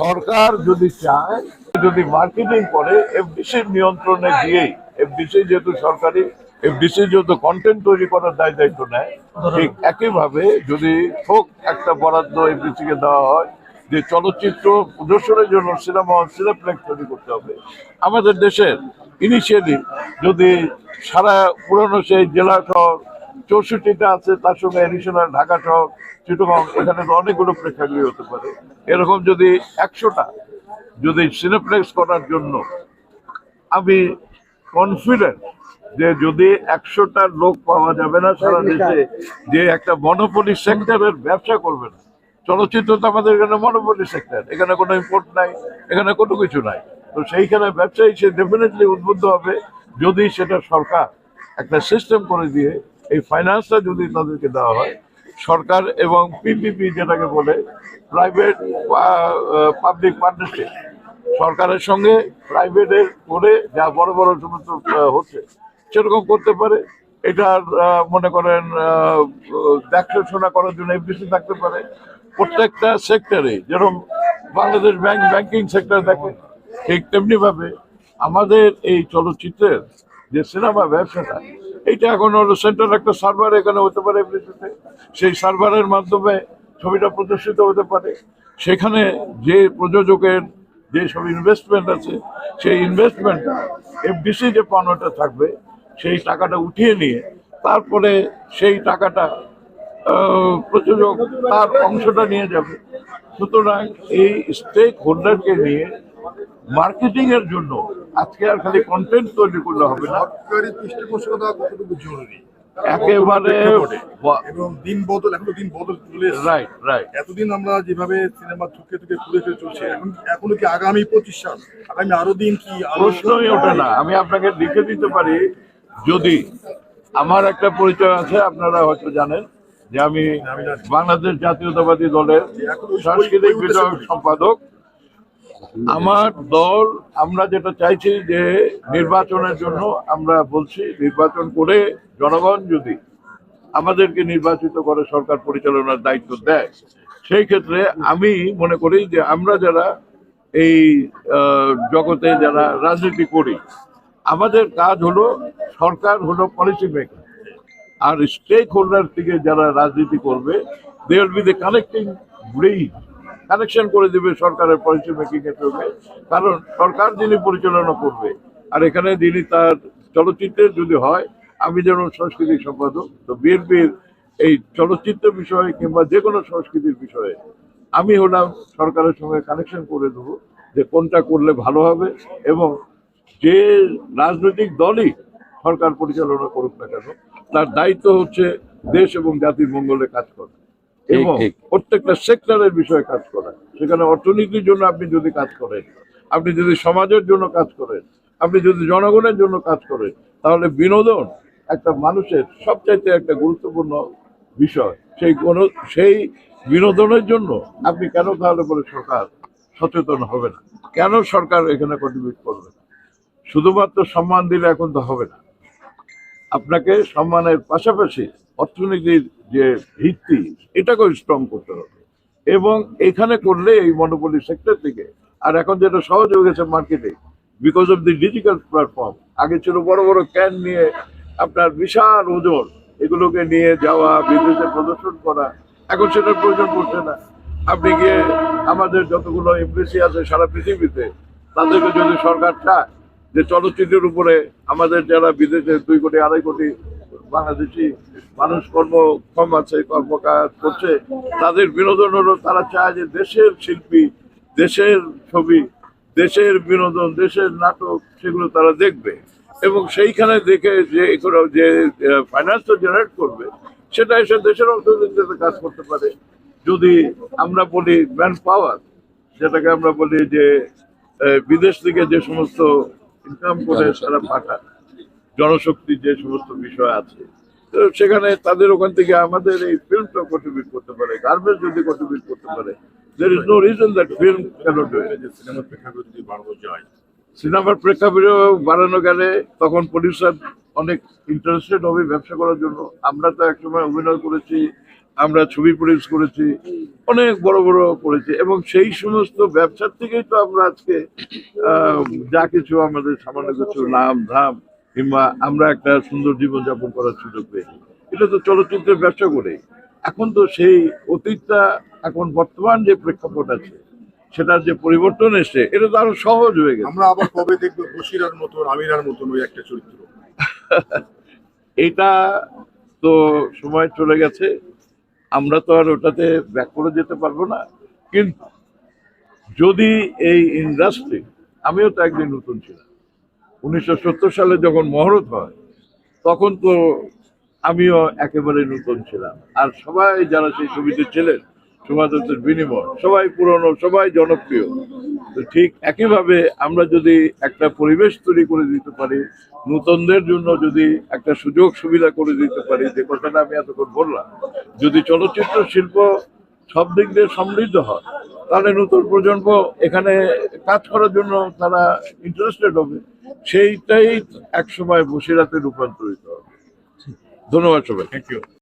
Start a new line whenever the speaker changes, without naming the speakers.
সরকার যদি চায় যদি মার্কেটিং করে এফডিসির নিয়ন্ত্রণে দিয়েই এফডিসি যেহেতু সরকারি এফডিসি যেহেতু কন্টেন্ট তৈরি করার দায় দায়িত্ব নেয় ঠিক একইভাবে যদি হোক একটা বরাদ্দ এফডিসি কে দেওয়া হয় যে চলচ্চিত্র প্রদর্শনের জন্য সিনেমা সিনেপ্লেক্স তৈরি করতে হবে। আমাদের দেশের ইনিশিয়েটিভ যদি সারা পুরনো সেই জেলা শহর চৌষট্টিটা আছে তার সঙ্গে এডিশনাল ঢাকা শহর চিটগাং এখানে তো অনেকগুলো প্রেক্ষাগৃহ হতে পারে। এরকম যদি একশোটা যদি সিনেপ্লেক্স করার জন্য আমি কনফিডেন্ট যে যদি একশোটা লোক পাওয়া যাবে না সারা দেশে যে একটা মনোপলি সেক্টরের ব্যবসা করবে না। চলচ্চিত্র তো আমাদের এখানে মনোপলি সেক্টর এখানে কোনো ইম্পোর্ট নাই এখানে কোনো কিছু নাই। তো সেইখানে ব্যবসায়ী সে ডেফিনেটলি উদ্বুদ্ধ হবে যদি সেটা সরকার একটা সিস্টেম করে দিয়ে এই ফাইন্যান্সটা যদি তাদেরকে দেওয়া হয়, সরকার এবং পিপিপি যেটাকে বলে প্রাইভেট পাবলিক পার্টনারশিপ সরকারের সঙ্গে প্রাইভেটের করে যা বড় বড় সমস্ত হচ্ছে, সেরকম করতে পারে। এটার মনে করেন দেখাশোনা করার জন্য এফডিসি থাকতে পারে। প্রত্যেকটা সেক্টরে যেরকম বাংলাদেশ ব্যাংক ব্যাংকিং সেক্টর দেখে, ঠিক তেমনিভাবে আমাদের এই চলচ্চিত্রের যে সিনেমা ব্যবসাটা এইটা এখন হলো সেন্ট্রাল একটা সার্ভার, এখানে হতে পারে এফডিসিতে সেই সার্ভারের মাধ্যমে ছবিটা প্রদর্শিত হতে পারে। সেখানে যে প্রযোজকের যে সব ইনভেস্টমেন্ট আছে, সেই ইনভেস্টমেন্ট এফডিসি যে পাওনাটা থাকবে, সেই টাকাটা উঠিয়ে নিয়ে, তারপরে সেই টাকাটা প্রযোজক তার অংশটা নিয়ে যাবে। সুতরাং এই স্টেক হোল্ডারকে নিয়ে মার্কেটিংয়ের জন্য আজকে আর খালি কন্টেন্ট তৈরি করলে হবে না।
সরকারি পৃষ্ঠপোষকতা কতটুকু জরুরি?
একেবারে
এবং দিন বদল এখন দিন বদল চলে
রাইট রাইট
এতদিন আমরা যেভাবে সিনেমা থুকে থুকে খুলে ফেলে চলছে এখন এখনও কি আগামী পঁচিশ সাল আগামী আরও দিন কি
প্রশ্নই ওঠে না। আমি আপনাকে লিখে দিতে পারি যদি আমার একটা পরিচয় আছে আপনারা হয়তো জানেন যে আমি বাংলাদেশ জাতীয়তাবাদী দলের সাংস্কৃতিক বিষয়ক সম্পাদক। আমার দল, আমরা যেটা চাইছি যে নির্বাচনের জন্য আমরা বলছি নির্বাচন করে জনগণ যদি আমাদেরকে নির্বাচিত করে সরকার পরিচালনার দায়িত্ব দেয়, সেই ক্ষেত্রে আমি মনে করি যে আমরা যারা এই জগতে যারা রাজনীতি করি, আমাদের কাজ হলো সরকার হলো পলিসি মেকার আর স্টেক হোল্ডার থেকে যারা রাজনীতি করবে they will be the connecting bridge connection করে দেবে সরকারের পলিসি মেকিং এর সঙ্গে কারণ সরকার যিনি পরিচালনা করবে, আর এখানে যিনি তার চলচ্চিত্রের যদি হয়, আমি যেমন সাংস্কৃতিক সম্পাদক, তো বিএনপির এই চলচ্চিত্র বিষয়ে কিংবা যে কোনো সংস্কৃতির বিষয়ে আমি হলাম সরকারের সঙ্গে কানেকশন করে দেবো যে কোনটা করলে ভালো হবে এবং যে রাজনৈতিক দলই সরকার পরিচালনা করুক না কেন, তার দায়িত্ব হচ্ছে দেশ এবং জাতির মঙ্গলে কাজ করা। এবং প্রত্যেকটা সেক্টরের বিষয়ে কাজ করা সেখানে অর্থনীতির জন্য আপনি যদি কাজ করেন আপনি যদি সমাজের জন্য কাজ করেন আপনি যদি জনগণের জন্য কাজ করেন তাহলে বিনোদন একটা মানুষের সবচাইতে একটা গুরুত্বপূর্ণ বিষয়। সেই কোন সেই বিনোদনের জন্য আপনি কেন তাহলে বলে সরকার সচেতন হবে না? কেন সরকার এখানে কন্ট্রিবিউট করবে না? শুধুমাত্র সম্মান দিলে এখন তো হবে না। আপনাকে সম্মানের পাশাপাশি অর্থনীতির যে ভিত্তি, এটাকেও স্ট্রং করতে হবে। এবং এখানে করলে এই মনোপলি সেক্টর থেকে, আর এখন যেটা সহজ হয়ে গেছে মার্কেটে because of the digital platform আগে ছিল বড় বড় ক্যান নিয়ে আপনার বিশাল ওজন, এগুলোকে নিয়ে যাওয়া বিদেশে প্রদর্শন করা, এখন সেটার প্রয়োজন পড়ছে না। আপনি গিয়ে আমাদের যতগুলো এমপ্রেসি আছে সারা পৃথিবীতে, তাদেরকে যদি সরকার চায় যে চলচ্চিত্রের উপরে আমাদের যারা বিদেশে দুই কোটি, আড়াই কোটি বাংলাদেশি মানুষ কর্মক্ষম আছে, কর্মকাজ করছে, তাদের বিনোদন হলো তারা চায় যে দেশের শিল্পী, দেশের ছবি, দেশের বিনোদন, দেশের নাটক, সেগুলো তারা দেখবে। এবং সেইখানে দেখে যে যে ফাইন্যান্সটা জেনারেট করবে, সেটা এসে দেশের অর্থনীতিতে কাজ করতে পারে। যদি আমরা বলি ম্যান পাওয়ার যেটাকে আমরা বলি যে বিদেশ থেকে যে সমস্ত ইনকাম করে তারা পাঠায় জনশক্তি যে সমস্ত বিষয় আছে সেখানে তাদের ওখান থেকে আমাদের এই ফিল্মটা কন্ট্রিবিউট করতে পারে গার্মেন্টস যদি কন্ট্রিবিউট করতে পারে there is no reason that film কেন
সিনেমার প্রেক্ষাগত যদি বাড়ানো যায়
সিনেমার প্রেক্ষাপটে বাড়ানো গেলে তখন প্রডিউসার অনেক ইন্টারেস্টেড হবে ব্যবসা করার জন্য। আমরা তো একসময় অভিনয় করেছি আমরা ছবি প্রডিউস করেছি অনেক বড় বড় করেছি এবং সেই সমস্ত ব্যবসার থেকেই তো আমরা আজকে যা কিছু আমাদের সামান্য কিছু নাম ধাম কিংবা আমরা একটা সুন্দর জীবনযাপন করার সুযোগ পেয়েছি এটা তো চলচ্চিত্রের ব্যবসা করে এখন তো সেই অতীতটা এখন বর্তমান যে প্রেক্ষাপট আছে সেটার যে পরিবর্তন এসছে এটা তো আরও সহজ হয়ে গেছে।
আমরা আবার কবে দেখব বসিরার মতন আমিরার মতন ওই একটা চরিত্র?
এটা তো সময় চলে গেছে। আমরা তো আর ওটাতে ব্যাক করে যেতে পারব না। কিন্তু যদি এই ইন্ডাস্ট্রি আমিও তো একদিন নতুন ছিলাম। উনিশশো সত্তর সালে যখন মহরত হয়, তখন তো আমিও একেবারে নতুন ছিলাম। আর সবাই যারা সেই ছবিতে ছিলেন সমাজের বিনিময়, সবাই পুরনো, সবাই জনপ্রিয়। তো ঠিক একইভাবে আমরা যদি একটা পরিবেশ তৈরি করে দিতে পারি, নূতনদের জন্য যদি একটা সুযোগ সুবিধা করে দিতে পারি, যে কথাটা আমি এতক্ষণ বললাম, যদি চলচ্চিত্র শিল্প সব দিক দিয়ে সমৃদ্ধ হয় তাহলে নতুন প্রজন্ম এখানে কাজ করার জন্য তারা ইন্টারেস্টেড হবে। সেইটাই একসময় বসিরাতে রূপান্তরিত হবে। ধন্যবাদ সবাই
থ্যাংক ইউ